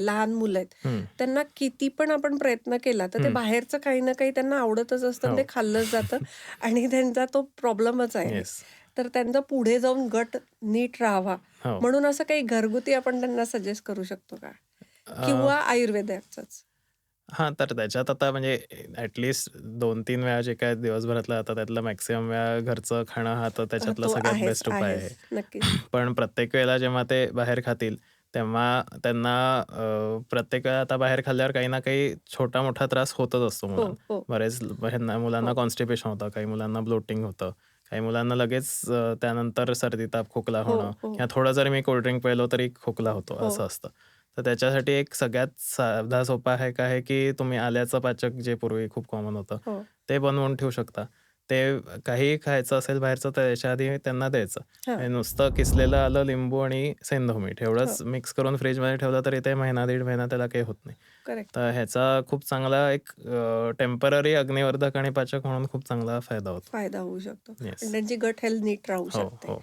लहान मुलं आहेत. त्यांना किती पण आपण प्रयत्न केला तर ते. बाहेरचं काही ना काही त्यांना आवडतच असतं आणि हो. ते खाल्लंच जातं आणि त्यांचा तो प्रॉब्लेमच आहे. तर त्यांचा पुढे जाऊन गट नीट राहावा हो. म्हणून असं काही घरगुती आपण त्यांना सजेस्ट करू शकतो का किंवा आयुर्वेदाचंच हां, तर त्याच्यात आता म्हणजे ॲटलीस्ट 2-3 वेळा जे काही दिवसभरातलं आता त्यातलं मॅक्सिमम वेळा घरचं खाणं हा तर त्याच्यातला तो सगळ्यात बेस्ट उपाय आहे. पण प्रत्येक वेळेला जेव्हा ते बाहेर खातील तेव्हा त्यांना अ, प्रत्येक वेळा आता बाहेर खाल्ल्यावर काही ना काही छोटा-मोठा त्रास होतच असतो हो मुलांना. हो बरेच ह्यांना मुलांना हो कॉन्स्टिपेशन होतं, काही मुलांना ब्लोटिंग होतं, काही मुलांना लगेच अ, त्यानंतर सर्दी, ताप, खोकला हो होणं हो किंवा थोडं जरी मी कोल्ड ड्रिंक पिलं तरी खोकला होतो हो असं असतं. तर त्याच्यासाठी एक सगळ्यात साधा सोपा हॅक आहे की तुम्ही आल्याचं पाचक जे पूर्वी खूप कॉमन होतं हो ते बनवून ठेवू शकता. ते काहीही खायचं असेल बाहेरचं तर याच्या आधी त्यांना द्यायचं. हां हे नुसतं किसलेलं आलं, लिंबू आणि सेंधव मीठ हो एवढंच मिक्स करून फ्रिजमध्ये ठेवलं तरी ते महिना दीड महिना त्याला काही होत नाही. करेक्ट तर ह्याचा खूप चांगला एक टेंपररी अग्निवर्धक आणि पाचक म्हणून खूप चांगला फायदा होतो. फायदा होऊ शकतो आणि. त्यांची गट हेल्थ नीट राहू हो, शकते हो.